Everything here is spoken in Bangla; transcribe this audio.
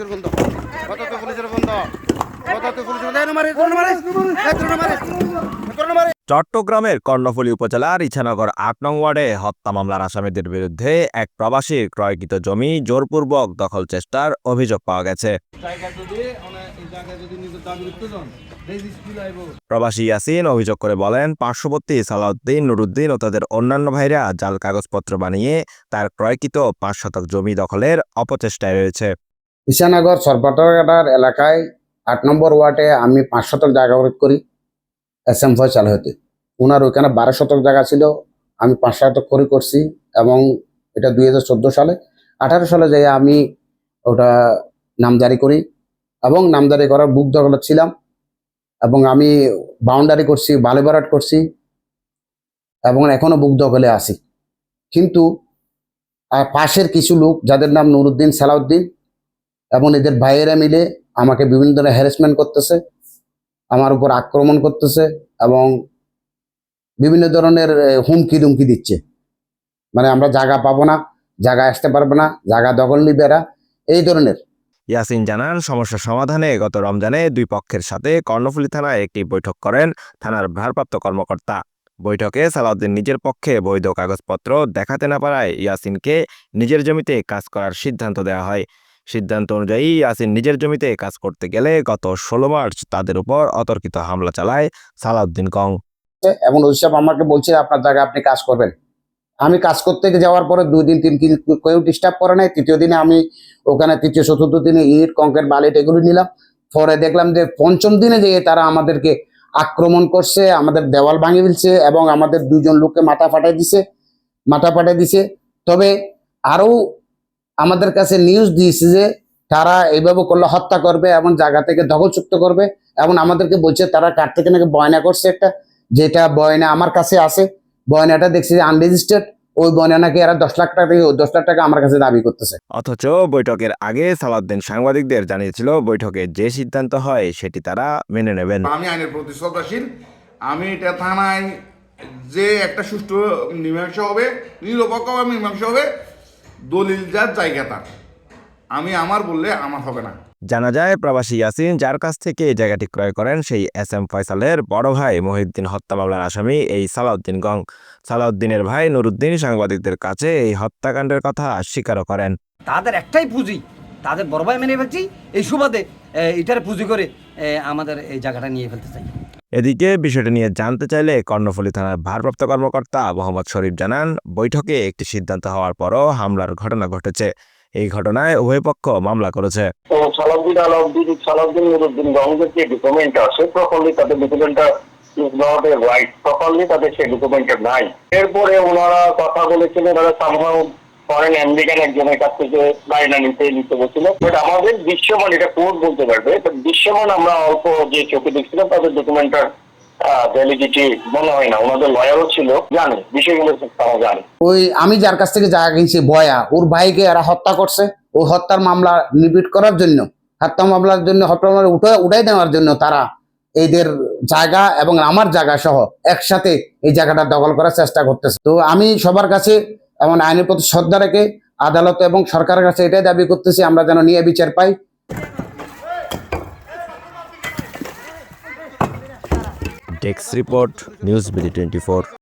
পুলিশের বন্ধ। কত তো পুলিশের বন্ধ? কত তো পুলিশের বন্ধ? মারে মারে মারে চট্টগ্রামের কর্ণফুলী উপজেলার ইছানগর আট নং ওয়ার্ডে হত্যা মামলার আসামিদের বিরুদ্ধে এক প্রবাসীর ক্রয়কৃত জমি জোরপূর্বক দখল চেষ্টার অভিযোগ পাওয়া গেছে। প্রবাসী ইয়াসিন অভিযোগ করে বলেন, পার্শ্ববর্তী সালাউদ্দিন নুরুদ্দিন ও তাদের অন্যান্য ভাইরা জাল কাগজপত্র বানিয়ে তার ক্রয়কৃত পাঁচ শতক জমি দখলের অপচেষ্টায় রয়েছে। ঈশানগর সরপাটঘাটার এলাকায় আট নম্বর ওয়ার্ডে আমি পাঁচ শতক জায়গা খরচ করি এস এম ফয়সাল হতে। ওনার ওইখানে বারো শতক জায়গা ছিল, আমি পাঁচ শতক করে করছি এবং এটা দুই হাজার চোদ্দ সালে। আঠারো সালে যাই আমি ওটা নামজারি করি এবং নামজারি করার বুক দখল ছিলাম এবং আমি বাউন্ডারি করছি, বালি বারাট করছি এবং এখনও বুক দখলে আসি কিন্তু পাশের কিছু লোক, যাদের নাম নুরুদ্দিন সালাউদ্দিন এবং এদের ভাইয়েরা মিলে আমাকে বিভিন্ন ধরনের হ্যারাসমেন্ট করতেছে, আমার উপর আক্রমণ করতেছে এবং বিভিন্ন ধরনের হুমকি দুমকি দিচ্ছে। মানে আমরা জায়গা পাবো না জায়গা আসতে পারব না, জায়গা দখল নিবে এরা, এই ধরনের। ইয়াসিন জানান, সমস্যা সমাধানে গত রমজানে দুই পক্ষের সাথে কর্ণফুলী থানায় একটি বৈঠক করেন থানার ভারপ্রাপ্ত কর্মকর্তা। বৈঠকে সালাউদ্দিন নিজের পক্ষে বৈধ কাগজপত্র দেখাতে না পারায় ইয়াসিনকে নিজের জমিতে কাজ করার সিদ্ধান্ত দেওয়া হয়। সিদ্ধান্ত অনুযায়ী ইয়াসিন নিজের জমিতে কাজ করতে গেলে গত ষোলো মার্চ তাদের উপর অতর্কিত হামলা চালায় সালাউদ্দিন কং। এবং ওই আমাকে বলছে, আপনার জায়গায় আপনি কাজ করবেন। আমি কাজ করতে যাওয়ার পরে দুই দিন, তিন দিন কেউ ডিস্টার্ব করে নাই। তৃতীয় দিনে আমি ওখানে, তৃতীয়, চতুর্থ দিনে ইট, কংক্রিট বালিট এগুলো নিলাম। পরে দেখলাম যে পঞ্চম দিনে যেয়ে তারা আমাদেরকে আক্রমণ করছে, আমাদের দেওয়াল ভাঙে ফেলছে এবং আমাদের দুজন লোককে মাথা ফাটাই দিছে, মাথা ফাটাই দিছে। তবে আরও আমাদের কাছে নিউজ দিয়েছে যে তারা এইভাবে করলে হত্যা করবে এবং জায়গা থেকে দখলযুক্ত করবে এবং আমাদেরকে বলছে তারা কার থেকে নাকি বয়না করছে একটা যেটা বয়না আমার কাছে আছে। বয়নাটা দেখছি যে আনরেজিস্টার্ড ওই বয়না নাকি এরা দশ লাখ টাকা থেকে দশ লাখ টাকা আমার কাছে দাবি করতেছে। অথচ বৈঠকের আগে সালাউদ্দিন সাংবাদিকদের জানিয়েছিল বৈঠকে যে সিদ্ধান্ত হয় সেটি তারা মেনে নেবেন। আমি আইনের প্রতি শ্রদ্ধাশীল। আমি এটা থানায় যে একটা সুষ্ঠু মীমাংসা হবে নিরপেক্ষভাবে মীমাংসা হবে দলিল যার জায়গা তার। আমি আমার বললে আমার হবে না। জানা যায় প্রবাসী ইয়াসিন যার কাছ থেকে এই জায়গাটি ক্রয় করেন সেই এস এম ফয়সালের বড় ভাই মহিউদ্দিন হত্যা মামলার আসামি এই সালাউদ্দিন গং। সালাউদ্দিনের ভাই নুরুদ্দিন সাংবাদিকদের কাছে এই হত্যাকাণ্ডের কথা স্বীকারও করেন। তাদের একটাই পুঁজি তাদের বড় ভাই মেনে ফেলছি এই সুবাদে এটার পুঁজি করে আমাদের এই জায়গাটা নিয়ে ফেলতে চাই। এদিকে বিষয়টি নিয়ে জানতে চাইলে কর্ণফুলী থানার ভারপ্রাপ্ত কর্মকর্তা মোহাম্মদ শরীফ জানান, বৈঠকে একটি সিদ্ধান্ত হওয়ার পরও হামলার ঘটনা ঘটেছে। এই ঘটনায় উভয় পক্ষ মামলা করেছে। সালাউদ্দিন তাদের সেই ডকুমেন্টটা নাই। এরপরে ওনারা কথা বলেছিলেন ওনারা সামহাও ফরেন আমেরিকান একজনের কাছ থেকে বায়না নিতে নিতে বলছিল। বাট আমাদের দৃশ্যমান, এটা কোর্ট বলতে পারবে দৃশ্যমান আমরা অল্প যে চোখে দেখছিলাম, তাদের ওই আমি যার কাছ থেকে জায়গা কিনছি ওর ভাইকে এরা হত্যা করছে। ওই হত্যার মামলা নিবিট করার জন্য, হত্যা মামলার জন্য হত্যা মামলা উঠে, উঠাই দেওয়ার জন্য তারা এদের জায়গা এবং আমার জায়গা সহ একসাথে এই জায়গাটা দখল করার চেষ্টা করতেছে। তো আমি সবার কাছে এমন আইনের প্রতি শ্রদ্ধা রেখে আদালত এবং সরকারের কাছে এটাই দাবি করতেছি, আমরা যেন নিয়ে বিচার পাই। Desk report news BD twenty